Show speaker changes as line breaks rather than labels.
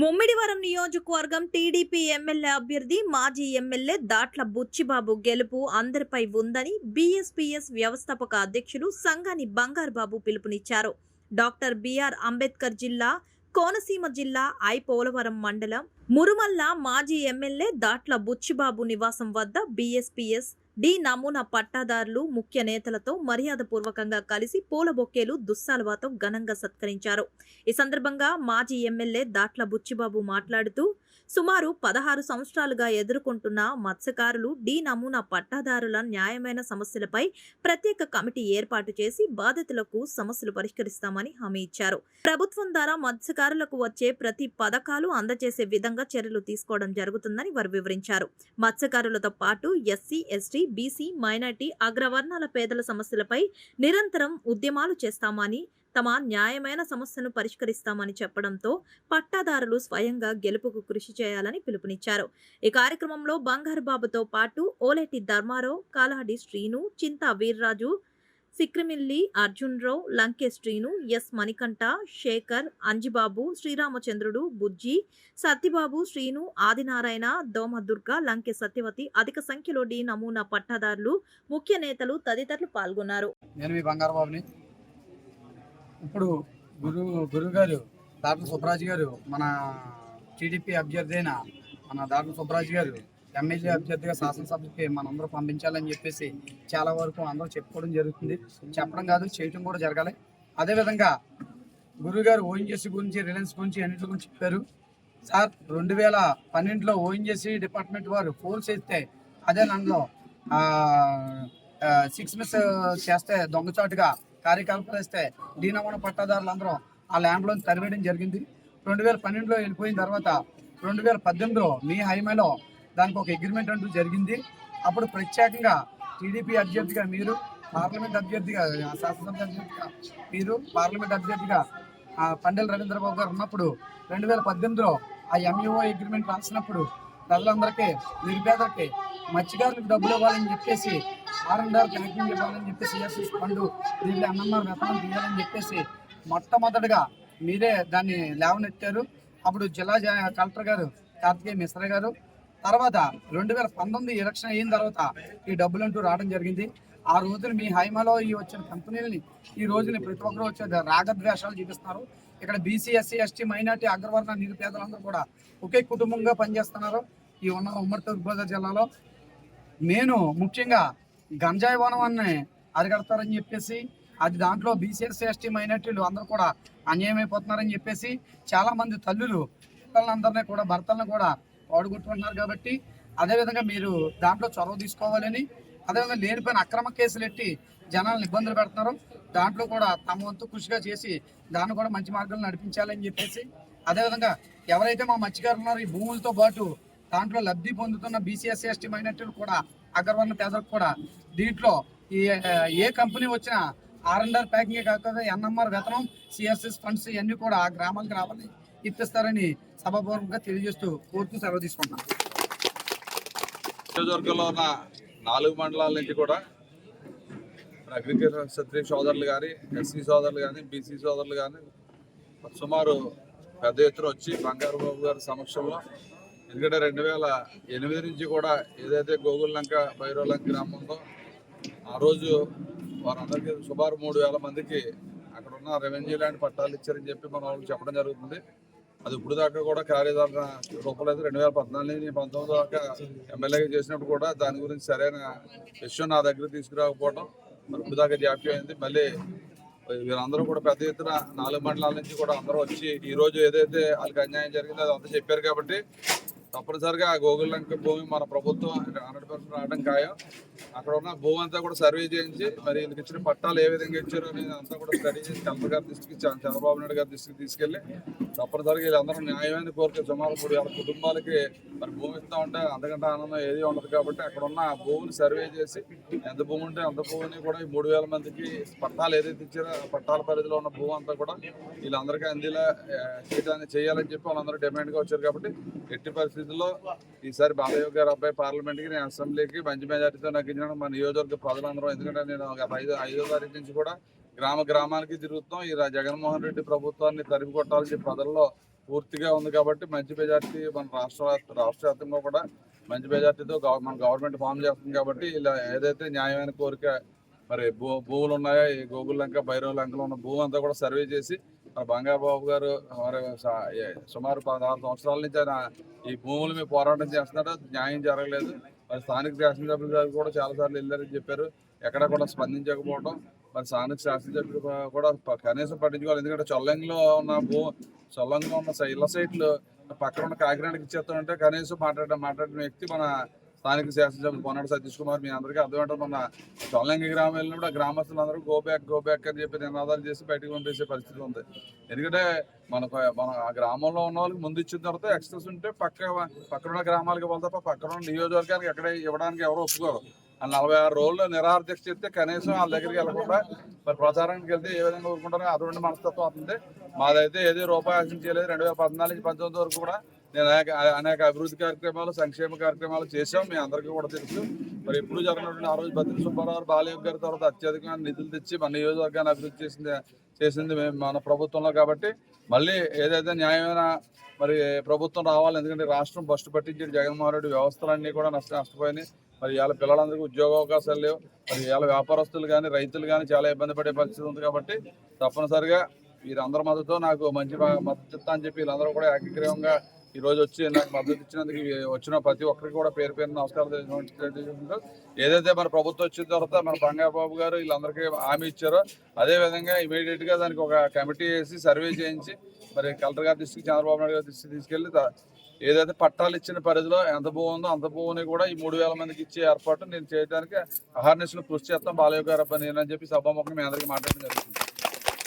ముమ్మిడివరం నియోజకవర్గం TDP MLA అభ్యర్థి మాజీ ఎమ్మెల్యే దాట్ల బుచ్చిబాబు గెలుపు అందరిపై ఉందని బీఎస్పీఎస్ వ్యవస్థాపక అధ్యక్షులు సంగాని బంగారు బాబు పిలుపునిచ్చారు. డాక్టర్ బిఆర్ అంబేద్కర్ జిల్లా కోనసీమ జిల్లా ఐ పోలవరం మండలం మురుమల్ల మాజీ ఎమ్మెల్యే దాట్ల బుచ్చిబాబు నివాసం వద్ద బీఎస్పీఎస్ డి నమూనా పట్టాదారులు ముఖ్య నేతలతో మర్యాదపూర్వకంగా కలిసి పూల బొకేలు దుస్సాలవాతో ఘనంగా సత్కరించారు. ఈ సందర్భంగా మాజీ ఎమ్మెల్యే దాట్ల బుచ్చిబాబు మాట్లాడుతూ సుమారు పదహారు సంవత్సరాలుగా ఎదుర్కొంటున్న మత్స్యకారులు డి నమూనా పట్టాదారుల న్యాయమైన సమస్యలపై ప్రత్యేక కమిటీ ఏర్పాటు చేసి బాధితులకు సమస్యలు పరిష్కరిస్తామని హామీ ఇచ్చారు. ప్రభుత్వం ద్వారా మత్స్యకారులకు వచ్చే ప్రతి పథకాలు అందజేసే విధంగా చర్యలు తీసుకోవడం జరుగుతుందని వారు వివరించారు. మత్స్యకారులతో పాటు ఎస్సీ ఎస్టీ బీసీ మైనార్టీ అగ్రవర్ణాల పేదల సమస్యలపై నిరంతరం ఉద్యమాలు చేస్తామని తమ న్యాయమైన సమస్యను పరిష్కరిస్తామని చెప్పడంతో పట్టాదారులు స్వయంగా గెలుపుకు కృషి చేయాలని పిలుపునిచ్చారు. ఈ కార్యక్రమంలో బంగారు బాబుతో పాటు ఓలేటి ధర్మారావు కాలాడి శ్రీను చింతా వీర్రాజు సిక్రిమిల్లి అర్జున్రావు లంకే శ్రీను ఎస్ మణికంఠ శేఖర్ అంజిబాబు శ్రీరామచంద్రుడు బుజ్జి సత్యబాబు శ్రీను ఆదినారాయణ దోమ దుర్గ లంకే సత్యవతి అధిక సంఖ్యలో డి నమూనా పట్టాదారులు ముఖ్య నేతలు తదితరులు పాల్గొన్నారు.
నేను మీ బంగారు బాబుని. ఇప్పుడు గురు గురువు గారు డాక్టర్ సుబ్రాజ్ గారు మన టీడీపీ అభ్యర్థి అయిన మన డాక్టర్ సుబ్బరాజు గారు ఎమ్మెల్యే అభ్యర్థిగా శాసనసభకి మనందరూ పంపించాలని చెప్పేసి చాలా వరకు అందరూ చెప్పుకోవడం జరుగుతుంది. చెప్పడం కాదు చేయటం కూడా జరగాలి. అదేవిధంగా గురువుగారు ఓఎన్జీసీ గురించి రిలయన్స్ గురించి అన్నిటి గురించి చెప్పారు. సార్ రెండు వేల పన్నెండులో ఓఎన్జీసీ డిపార్ట్మెంట్ వారు ఫోర్స్ ఇస్తే అదే నన్ను సిక్స్ మిస్ చేస్తే దొంగచాటుగా కార్యకలాపాలు ఇస్తే డీనమూన పట్టాదారులు అందరూ ఆ ల్యాండ్లోని తరివేయడం జరిగింది. రెండు వేల పన్నెండులో వెళ్ళిపోయిన తర్వాత రెండు వేల పద్దెనిమిదిలో మీ హైమేలో దానికి ఒక అగ్రిమెంట్ అంటూ జరిగింది. అప్పుడు ప్రత్యేకంగా టీడీపీ అభ్యర్థిగా మీరు పార్లమెంట్ అభ్యర్థిగా శాసనసభ అభ్యర్థిగా మీరు పార్లమెంట్ అభ్యర్థిగా పండెల రవీంద్రబాబు గారు ఉన్నప్పుడు రెండు వేల పద్దెనిమిదిలో ఆ ఎంఈఓ అగ్రిమెంట్ రాసినప్పుడు ప్రజలందరికీ నిరుపేదలకి మత్స్యకారులకు డబ్బులు ఇవ్వాలని చెప్పేసి ఆర్ కనెక్టింగ్ ఇవ్వాలని చెప్పేసి సిఎస్ఎస్ ఫండ్ దీంట్లో అన్నమ్మ వేతనం తీయాలని చెప్పేసి మొట్టమొదటిగా మీరే దాన్ని లేవనెత్తారు. అప్పుడు జిల్లా జ- కలెక్టర్ గారు కార్తికేయ మిశ్ర గారు తర్వాత రెండు వేల పంతొమ్మిది ఎలక్షన్ అయిన తర్వాత ఈ డబ్బులు అంటూ రావడం జరిగింది. ఆ రోజున మీ హైమాలో ఈ వచ్చిన కంపెనీలని ఈ రోజున ప్రతి ఒక్కరు వచ్చే రాగద్వేషాలు చూపిస్తున్నారు. ఇక్కడ బీసీ ఎస్సీ ఎస్టీ మైనార్టీ అగ్రవర్ణ నిరుపేదలందరూ కూడా ఒకే కుటుంబంగా పనిచేస్తున్నారు ఈ ఉన్న ఉమ్మడి తూర్పుగోదావరి జిల్లాలో. నేను ముఖ్యంగా గంజాయి వనవాన్ని అరిగడతారని చెప్పేసి అది దాంట్లో బీసీఎస్సీ ఎస్టీ మైనార్టీలు అందరూ కూడా అన్యాయమైపోతున్నారని చెప్పేసి చాలా మంది తల్లులు పిల్లలందరినీ కూడా భర్తలను కూడా ఓడగొట్టుకుంటున్నారు కాబట్టి అదేవిధంగా మీరు దాంట్లో చొరవ తీసుకోవాలని అదేవిధంగా లేనిపోయిన అక్రమ కేసులు ఎట్టి జనాలను ఇబ్బందులు పెడుతున్నారు. దాంట్లో కూడా తమ వంతు కృషిగా చేసి దాన్ని కూడా మంచి మార్గంలో నడిపించాలని చెప్పేసి అదేవిధంగా ఎవరైతే మా మత్స్యకారులు ఉన్నారో ఈ భూములతో పాటు దాంట్లో లబ్ధి పొందుతున్న బీసీఎస్ ఎస్టీ మైనార్టీలు కూడా అగ్రవర్ణ పేదలకు కూడా దీంట్లో ఈ ఏ కంపెనీ వచ్చినా ఆర్ అండ్ ఆర్ ప్యాకింగ్ కాకుండా ఎన్ఎంఆర్ వేతనం సిఎస్ఎస్ ఫండ్స్ ఇవన్నీ కూడా ఆ గ్రామాలకు రావాలి ఇప్పిస్తారని సభాపూర్వకంగా తెలియజేస్తూ కోర్టును సెలవు తీసుకుంటున్నాను
నియోజకవర్గంలో ఉన్న నాలుగు మండలాల నుంచి కూడా అగ్రికల్చర్ క్షత్రియ సోదరులు కానీ ఎస్సీ సోదరులు కానీ బీసీ సోదరులు కానీ సుమారు పెద్ద ఎత్తున వచ్చి బంగారు బాబు గారి సమక్షంలో. ఎందుకంటే రెండు వేల ఎనిమిది నుంచి కూడా ఏదైతే గోగుల్లంక భైరవలంక గ్రామం ఉందో ఆ రోజు వారందరికీ సుమారు మూడు వేల మందికి అక్కడ ఉన్న రెవెన్యూ ల్యాండ్ పట్టాలు ఇచ్చారని చెప్పి మన వాళ్ళు చెప్పడం జరుగుతుంది. అది ఇప్పుడు దాకా కూడా కార్యదర్శన రూపలేదు రెండు వేల పద్నాలుగు పంతొమ్మిది దాకా ఎమ్మెల్యేగా చేసినప్పుడు కూడా దాని గురించి సరైన విషయం నా దగ్గర తీసుకురాకపోవడం మరి ఇప్పుడు దాకా జాప్యం అయింది. మళ్ళీ వీరందరూ కూడా పెద్ద ఎత్తున నాలుగు మండలాల నుంచి కూడా అందరూ వచ్చి ఈ రోజు ఏదైతే వాళ్ళకి అన్యాయం జరిగిందో అది అంతా చెప్పారు కాబట్టి తప్పనిసరిగా ఆ గోగుల్ లంక భూమి మన ప్రభుత్వం హండ్రెడ్ పర్సెంట్ రావడం ఖాయం. అక్కడ ఉన్న భూమి అంతా కూడా సర్వే చేయించి మరి వీళ్ళకి ఇచ్చిన పట్టాలు ఏ విధంగా ఇచ్చారో అనేది అంతా కూడా స్టడీ చేసి కలెక్టర్ గారి దృష్టికి చంద్రబాబు నాయుడు గారి దృష్టికి తీసుకెళ్ళి తప్పనిసరిగా వీళ్ళందరూ న్యాయమైన కోరిక సుమారు మూడు వేల కుటుంబాలకి మరి భూమి ఇస్తూ ఉంటే అంతకంటే ఆనందం ఏది ఉండదు కాబట్టి అక్కడ ఉన్న ఆ భూమిని సర్వే చేసి ఎంత భూమి ఉంటే అంత భూమిని కూడా ఈ మూడు వేల మందికి పట్టాలు ఏదైతే ఇచ్చారో ఆ పట్టాల పరిధిలో ఉన్న భూమి అంతా కూడా వీళ్ళందరికీ అందేలా చేయడానికి చేయాలని చెప్పి వాళ్ళందరూ డిమాండ్గా వచ్చారు కాబట్టి ఎట్టి పరిస్థితుల్లో ఈసారి బాలయ్య గారు అబ్బాయి పార్లమెంట్కి నేను అసెంబ్లీకి మంచి మెజార్టీతో నగ్గించడం మా నియోజకవర్గ ప్రజలందరూ. ఎందుకంటే నేను ఒక ఐదు ఐదో తారీఖు నుంచి కూడా గ్రామ గ్రామానికి తిరుగుతాం ఈ జగన్మోహన్ రెడ్డి ప్రభుత్వాన్ని తరిమి కొట్టాలని ప్రజల్లో పూర్తిగా ఉంది కాబట్టి మంచి మెజార్టీ మన రాష్ట్ర రాష్ట్ర వ్యాప్తంగా కూడా మంచి మెజార్టీతో మన గవర్నమెంట్ ఫామ్ చేస్తుంది కాబట్టి ఇలా ఏదైతే న్యాయమైన కోరిక మరి భూ భూములు ఉన్నాయో ఈ గోగులంక లంక భైరవ లంకలో ఉన్న భూమి అంతా కూడా సర్వే చేసి మన బంగాబాబు గారు మరి సుమారు పదహారు సంవత్సరాల నుంచి ఆయన ఈ భూముల మీద పోరాటం చేస్తున్నాడు. న్యాయం జరగలేదు. మరి స్థానిక శాసనసభ్యులు గారు కూడా చాలాసార్లు వెళ్ళారని చెప్పారు. ఎక్కడ కూడా స్పందించకపోవడం మరి స్థానిక శాసనసభ్యులు కూడా కనీసం పట్టించుకోవాలి. ఎందుకంటే చొల్లంగిలో ఉన్న భూ చొల్లంగిలో ఉన్న ఇళ్ళ సైట్లు పక్కన ఉన్న కాకినాడకి ఇచ్చేస్తామంటే కనీసం మాట్లాడడం మాట్లాడిన వ్యక్తి మన స్థానిక శాసనసభ్యులు పొన్నాడు సతీష్ కుమార్ మీ అందరికీ అర్థమంటారు మన చొల్లంగి గ్రామం వెళ్ళినప్పుడు ఆ గ్రామస్తులందరూ గో బ్యాక్ గో బ్యాక్ అని చెప్పి నినాదాలు చేసి బయటకు పంపేసే పరిస్థితి ఉంది. ఎందుకంటే మనకు మన ఆ గ్రామంలో ఉన్న వాళ్ళకి ముందు ఇచ్చిన తర్వాత ఎక్సెస్ ఉంటే పక్క పక్కన ఉన్న గ్రామాలకు ఇవ్వాలి తప్ప పక్కనున్న నియోజకవర్గానికి ఎక్కడ ఇవ్వడానికి ఎవరు ఒప్పుకోరు. ఆ నలభై ఆరు రోజులు నిరాహార చెప్తే కనీసం వాళ్ళ దగ్గరికి వెళ్ళకుండా మరి ప్రచారానికి వెళ్తే ఏ విధంగా ఊరుకుంటారో అటువంటి మనస్తత్వం అవుతుంది మాదైతే ఏది రూపాయి ఆశించలేదు రెండు వేల పద్నాలుగు నుంచి పంతొమ్మిది వరకు కూడా నేను అనేక అనేక అభివృద్ధి కార్యక్రమాలు సంక్షేమ కార్యక్రమాలు చేశాం. మీ అందరికీ కూడా తెలుసు. మరి ఎప్పుడు జరిగినటువంటి ఆ రోజు భద్రి సుబ్బారావు బాలయ్య గారి తర్వాత అత్యధికంగా నిధులు తెచ్చి మన నియోజకవర్గాన్ని అభివృద్ధి చేసింది చేసింది మేము మన ప్రభుత్వంలో కాబట్టి మళ్ళీ ఏదైతే న్యాయమైన మరి ప్రభుత్వం రావాలి ఎందుకంటే రాష్ట్రం బస్టు పట్టించిన జగన్మోహన్ రెడ్డి వ్యవస్థలన్నీ కూడా నష్ట నష్టపోయినాయి. మరి ఇవాళ పిల్లలందరికీ ఉద్యోగ అవకాశాలు లేవు. మరి ఇవాళ వ్యాపారస్తులు కానీ రైతులు కానీ చాలా ఇబ్బంది పడే పరిస్థితి ఉంది కాబట్టి తప్పనిసరిగా వీరందరి మద్దతు నాకు మంచి మద్దతు అని చెప్పి వీళ్ళందరూ కూడా ఏకగ్రీవంగా ఈ రోజు వచ్చి నాకు మద్దతు ఇచ్చినందుకు వచ్చిన ప్రతి ఒక్కరికి కూడా పేరు పేరు నమస్కారం ఏదైతే మన ప్రభుత్వం వచ్చిన తర్వాత మన బంగాబాబు గారు వీళ్ళందరికీ హామీ ఇచ్చారో అదే విధంగా ఇమీడియట్గా దానికి ఒక కమిటీ వేసి సర్వే చేయించి మరి కలెక్టర్ గారి దృష్టికి చంద్రబాబు నాయుడు గారి దృష్టికి తీసుకెళ్ళి ఏదైతే పట్టాలు ఇచ్చిన పరిధిలో ఎంత బాగుందో అంత భూమిని కూడా ఈ మూడు వేల మందికి ఇచ్చే ఏర్పాటు నేను చేయడానికి అహార్నెస్ కృషి చేస్తాం. బాలయ్య గారు అబ్బాయి నేను అని చెప్పి సభాముఖం మీ అందరికీ మాట్లాడడం జరుగుతుంది.